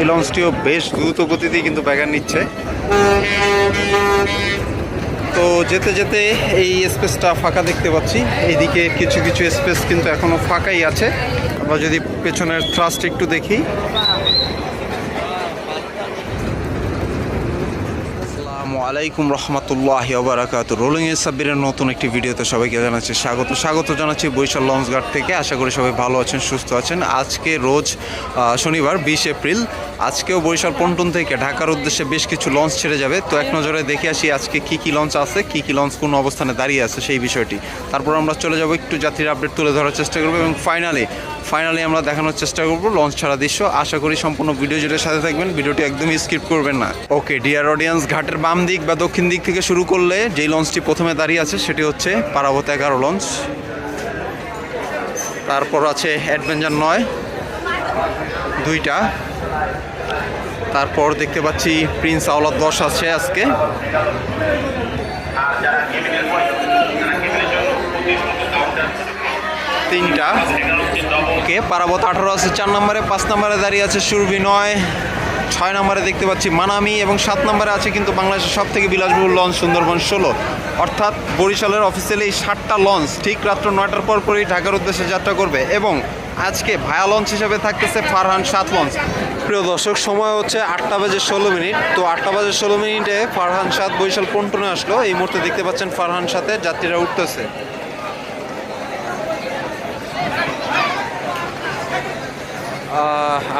এই লঞ্চটিও বেশ দ্রুত গতিতেই কিন্তু ব্যাগার নিচ্ছে। তো যেতে যেতে এই স্পেসটা ফাঁকা দেখতে পাচ্ছি। এইদিকে কিছু কিছু স্পেস কিন্তু এখনও ফাঁকাই আছে। আমরা যদি পেছনের থ্রাস্ট একটু দেখি। আলাইকুম রহমতুল্লাহ ওবরাকাত রোলিং এ সাব্বিরের নতুন একটি ভিডিওতে সবাইকে জানাচ্ছি স্বাগত। স্বাগত জানাচ্ছি বৈশাল লঞ্চ ঘাট থেকে। আশা করি সবাই ভালো আছেন, সুস্থ আছেন। আজকে রোজ শনিবার, বিশ এপ্রিল। আজকেও বরিশাল পন্টন থেকে ঢাকার উদ্দেশ্যে বেশ কিছু লঞ্চ ছেড়ে যাবে। তো এক নজরে দেখে আসি আজকে কি কি লঞ্চ আছে, কি কি লঞ্চ কোন অবস্থানে দাঁড়িয়ে আছে সেই বিষয়টি। তারপর আমরা চলে যাব, একটু যাত্রীর আপডেট তুলে ধরার চেষ্টা করব এবং ফাইনালি ফাইনালি আমরা দেখানোর চেষ্টা করব লঞ্চ ছাড়া দৃশ্য। আশা করি সম্পূর্ণ ভিডিও জুড়ে সাথে থাকবেন। ভিডিওটি একদমই স্কিপ করবেন না। ওকে ডিয়ার অডিয়েন্স ঘাটের বাম দিক বা দক্ষিণ দিক থেকে শুরু করলে যেই লঞ্চটি প্রথমে দাঁড়িয়ে আছে সেটি হচ্ছে পারাবত এগারো লঞ্চ তারপর আছে অ্যাডভেঞ্চার নয়, দুইটা। তারপর দেখতে পাচ্ছি প্রিন্স আওলাদ দশ আছে আজকে। তিনটা। ওকে, পারাবত আঠারো আছে, চার নম্বরে, পাঁচ নম্বরে দাঁড়িয়ে আছে সুরভি নয়। ছয় নম্বরে দেখতে পাচ্ছি মানামি এবং সাত নম্বরে আছে কিন্তু বাংলাদেশের সব থেকে বিলাসবহুল লঞ্চ সুন্দরবন ষোলো। অর্থাৎ বরিশালের অফিসিয়ালি এই সাতটা লঞ্চ ঠিক রাত্র নয়টার পর পরই ঢাকার উদ্দেশ্যে যাত্রা করবে এবং আজকে ভায়া লঞ্চ হিসেবে থাকতেছে ফারহান সাত লঞ্চ। প্রিয় দর্শক, সময় হচ্ছে আটটা বাজে ষোলো মিনিট। তো আটটা বাজে ষোলো মিনিটে ফারহান সাত বরিশাল পন্টনে আসলো। এই মুহূর্তে দেখতে পাচ্ছেন ফারহান সাথে যাত্রীরা উঠতেছে।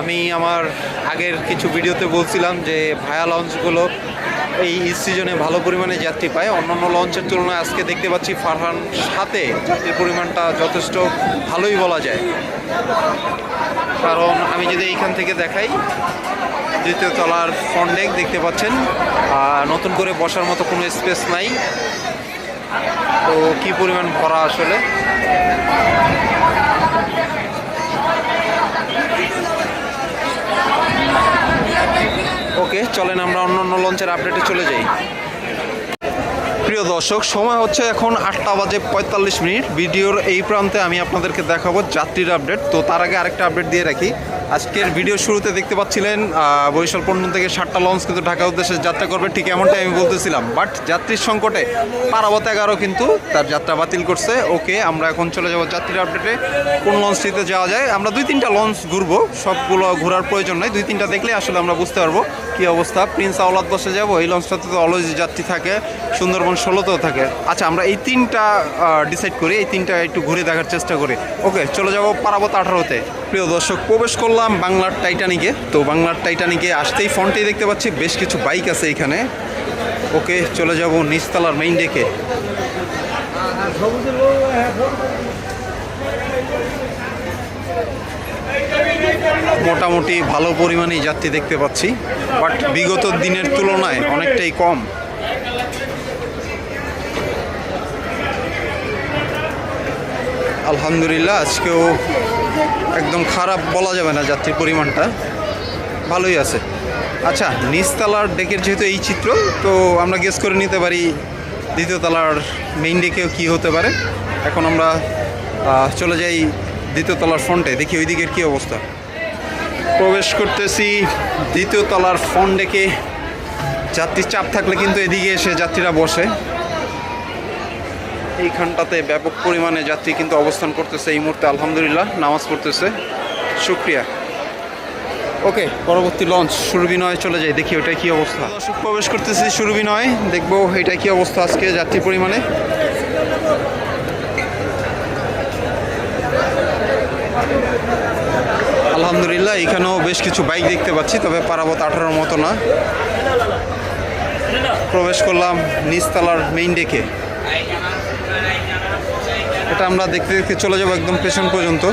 আমি আমার আগের কিছু ভিডিওতে বলছিলাম যে ভায়া লঞ্চগুলো এই সিজনে ভালো পরিমাণে যাত্রী পায়। অন্যান্য লঞ্চের তুলনায় আজকে দেখতে পাচ্ছি ফারহান সাথে যাত্রীর পরিমাণটা যথেষ্ট ভালোই বলা যায়। কারণ আমি যদি এইখান থেকে দেখাই, দ্বিতীয় তলার ফন্ডেক দেখতে পাচ্ছেন। আর নতুন করে বসার মতো কোনো স্পেস নাই। তো কি পরিমাণ ভরা আসলে ওকে চলেন আমরা অন্য অন্য লঞ্চের আপডেটে চলে যাই। প্রিয় দর্শক, সময় হচ্ছে এখন আটটা বাজে পঁয়তাল্লিশ মিনিট। ভিডিওর এই প্রান্তে আমি আপনাদেরকে দেখাবো যাত্রীর আপডেট তো তার আগে আরেকটা আপডেট দিয়ে রাখি। আজকের ভিডিও শুরুতে দেখতে পাচ্ছিলেন বরিশাল পন্টন থেকে সাতটা লঞ্চ কিন্তু ঢাকা উদ্দেশ্যে যাত্রা করবে, ঠিক এমনটাই আমি বলতেছিলাম। বাট যাত্রীর সংকটে পারাবত এগারো কিন্তু তার যাত্রা বাতিল করছে। ওকে, আমরা এখন চলে যাব যাত্রীর আপডেটে। কোন লঞ্চটিতে যাওয়া যায়? আমরা দুই তিনটা লঞ্চ ঘুরবো, সবগুলো ঘোরার প্রয়োজন নাই। দুই তিনটা দেখলে আসলে আমরা বুঝতে পারব কি অবস্থা। প্রিন্স আওলাদ বসে যাব, এই লঞ্চটাতে তো অলওয়েজ যাত্রী থাকে, সুন্দরবন ষোলোতেও থাকে। আচ্ছা আমরা এই তিনটা ডিসাইড করি, এই তিনটা একটু ঘুরে দেখার চেষ্টা করি। ওকে, চলে যাব পারাবত আঠারোতে। প্রিয় দর্শক, প্রবেশ করলাম। বাংলার টাইটানিকে। তো বাংলার টাইটানিকে আসতেই ফ্রন্টেই দেখতে পাচ্ছি, বেশ কিছু বাইক আছে এখানে। ওকে, চলে যাব নিচতলার মেইন ডেকে মোটামুটি ভালো পরিমাণেই যাত্রী দেখতে পাচ্ছি, বাট বিগত দিনের তুলনায় অনেকটাই কম। আলহামদুলিল্লাহ, আজকেও একদম খারাপ বলা যাবে না যাত্রীর পরিমাণটা। ভালোই আছে। আচ্ছা নিচতলার ডেকের যেহেতু এই চিত্র, তো আমরা গেস করে নিতে পারি দ্বিতীয় তলার মেইন ডেকেও কী হতে পারে। এখন আমরা চলে যাই দ্বিতীয় তলার ফ্রন্টে দেখি ওই দিকের কী অবস্থা। প্রবেশ করতেছি দ্বিতীয় তলার ফ্রন্ট ডেকে। যাত্রীর চাপ থাকলে কিন্তু এদিকে এসে যাত্রীরা বসে। এইখানটাতে ব্যাপক পরিমাণে যাত্রী কিন্তু অবস্থান করতেছে এই মুহূর্তে, আলহামদুলিল্লাহ, নামাজ পড়তেছে। শুক্রিয়া। ওকে, পরবর্তী লঞ্চ সুরবিনয় চলে যাই, দেখি ওটাই কি অবস্থা। দর্শক প্রবেশ করতেছি সুরবিনয় দেখব এটা কি অবস্থা আজকে যাত্রী পরিমাণে। আলহামদুলিল্লাহ, এখানেও বেশ কিছু বাইক দেখতে পাচ্ছি, তবে পারাবত আঠারোর মতো না। প্রবেশ করলাম নিচতলার মেইন ডেকে এটা আমরা দেখতে দেখতে চলে যাব একদম পেছন পর্যন্ত।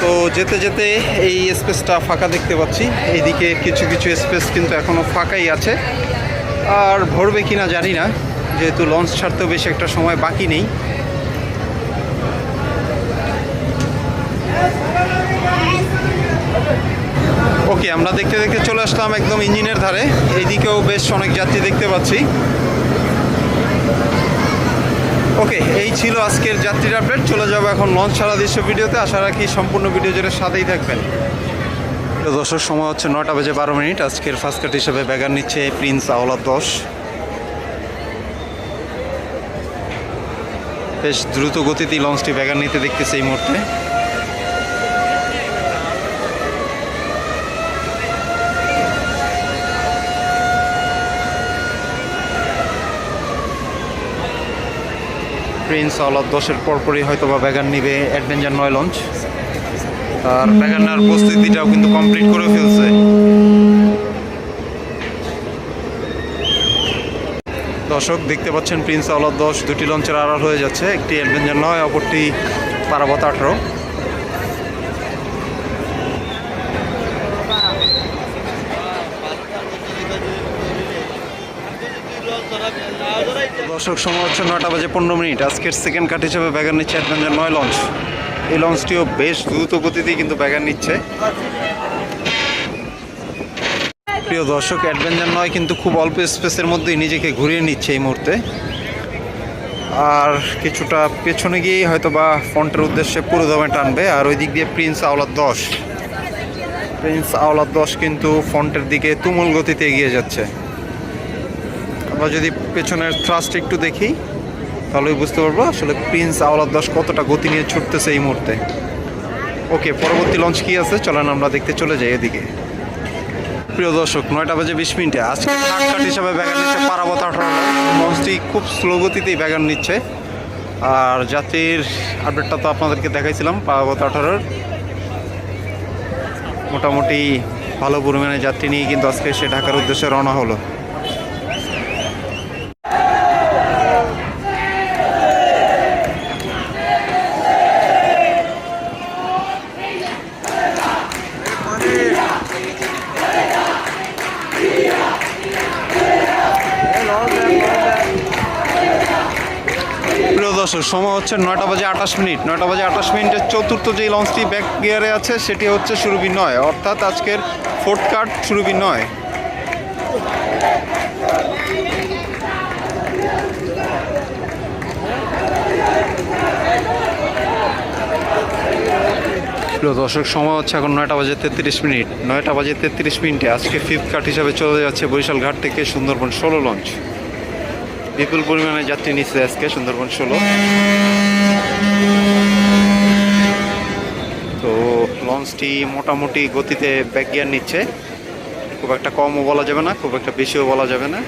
তো যেতে যেতে এই স্পেসটা ফাঁকা দেখতে পাচ্ছি। এইদিকে কিছু কিছু স্পেস কিন্তু এখনও ফাঁকাই আছে। আর ভরবে কি না জানি না, যেহেতু লঞ্চ ছাড়তেও বেশি একটা সময় বাকি নেই। ওকে আমরা দেখতে দেখতে চলে আসলাম একদম ইঞ্জিনের ধারে। এইদিকেও বেশ অনেক যাত্রী দেখতে পাচ্ছি। ওকে এই ছিল আজকের যাত্রীর আপডেট চলে যাব এখন লঞ্চ ছাড়া দৃশ্য ভিডিওতে। আশা রাখি সম্পূর্ণ ভিডিও জুড়ে সাথেই থাকবেন। দর্শক, সময় হচ্ছে নটা বেজে বারো মিনিট। আজকের ফার্স্ট কাট হিসেবে ব্যাগার নিচ্ছে প্রিন্স আওলা দশ। বেশ দ্রুত গতিতেই লঞ্চটি ব্যাগার নিতে দেখতেছে এই মুহূর্তে। প্রিন্স অলাদ দশের পরপরই হয়তো বা ব্যাগার নিবে অ্যাডভেঞ্চার নয় লঞ্চ আর ব্যাগান নেওয়ার প্রস্তুতিটাও কিন্তু কমপ্লিট করে ফেলছে। দর্শক, দেখতে পাচ্ছেন প্রিন্স আলাদ দশ দুটি লঞ্চের আড়াল হয়ে যাচ্ছে। একটি অ্যাডভেঞ্চার নয়, অপরটি পারাবত আঠারো। দর্শক, সময় হচ্ছে নটা বাজে পনেরো মিনিট। আজকের সেকেন্ড কাট হিসেবে ব্যাগার নিচ্ছে অ্যাডভেঞ্চার নয় লঞ্চ এই লঞ্চটিও বেশ দ্রুত গতিতেই কিন্তু ব্যাগার নিচ্ছে। প্রিয় দর্শক অ্যাডভেঞ্চার নয় কিন্তু খুব অল্প স্পেসের মধ্যেই নিজেকে ঘুরিয়ে নিচ্ছে এই মুহূর্তে। আর কিছুটা পেছনে গিয়েই হয়তো বা ফ্রন্টের উদ্দেশ্যে পুরো দমে টানবে, আর ওই দিক দিয়ে প্রিন্স আওলাদ দশ। প্রিন্স আওলাদ দশ কিন্তু ফ্রন্টের দিকে তুমুল গতিতে এগিয়ে যাচ্ছে। আমরা যদি পেছনের থ্রাস্ট একটু দেখি তাহলেই বুঝতে পারব আসলে প্রিন্স আওলাদ দশ কতটা গতি নিয়ে ছুটতেছে এই মুহূর্তে। ওকে পরবর্তী লঞ্চ কি আছে? চলেন আমরা দেখতে চলে যাই এদিকে। প্রিয় দর্শক, নয়টা বাজে বিশ মিনিটে আজকে হিসাবে ব্যাগান নিচ্ছে পারাবত আঠারো লঞ্চটি খুব স্লো গতিতেই ব্যাগান নিচ্ছে। আর যাত্রীর আপডেটটা তো আপনাদেরকে দেখাইছিলাম পারাবত আঠারোর মোটামুটি ভালো পরিমাণে যাত্রী নিয়ে কিন্তু আজকে সে ঢাকার উদ্দেশ্যে রওনা হলো প্রিয় দর্শক, সময় হচ্ছে নয়টা বাজে আঠাশ মিনিট। নয়টা বাজে আঠাশ মিনিটের চতুর্থ যে লঞ্চটি ব্যাক গিয়ারে আছে, সেটি হচ্ছে সুরভি নয়। অর্থাৎ আজকের ফোর্থ কার্ড সুরভি নয়। দর্শক, সময় হচ্ছে এখন নয়টা বাজে তেত্রিশ মিনিট। নয়টা বাজে তেত্রিশ মিনিটে আজকে ফিফথ কার্ড হিসাবে চলে যাচ্ছে বরিশাল ঘাট থেকে সুন্দরবন ষোলো লঞ্চ বিপুল পরিমাণে যাত্রী নিচ্ছে আজকে সুন্দরবন ষোলো। তো লঞ্চটি মোটামুটি গতিতে ব্যাক গিয়ার নিচ্ছে। খুব একটা কমও বলা যাবে না, খুব একটা বেশিও বলা যাবে না।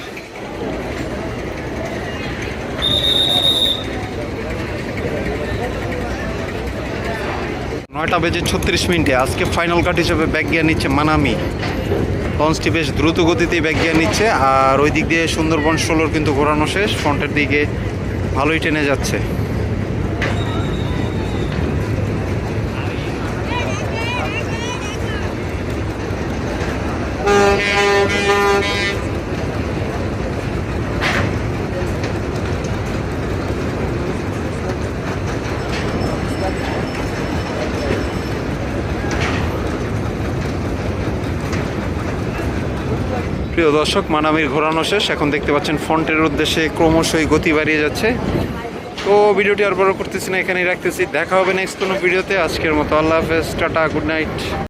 নয়টা বেজে ছত্রিশ মিনিটে আজকে ফাইনাল কাট হিসেবে ব্যাক গিয়ার নিচ্ছে মানামি। লঞ্চটি বেশ দ্রুত গতিতে ব্যাগিয়ে নিচ্ছে, আর ওই দিক দিয়ে সুন্দরবন ষোলোর কিন্তু ঘোরানো শেষ, ফ্রন্টের দিকে ভালোই টেনে যাচ্ছে। প্রিয় দর্শক, মানামির ঘোরানো শেষ। এখন দেখতে পাচ্ছেন ফন্টের উদ্দেশ্যে ক্রমশই গতি বাড়িয়ে যাচ্ছে। তো ভিডিওটি আর বড় করতেছি না, এখানেই রাখতেছি। দেখা হবে নেক্সট কোনো ভিডিওতে। আজকের মতো আল্লাহ হাফেজ, টাটা গুড নাইট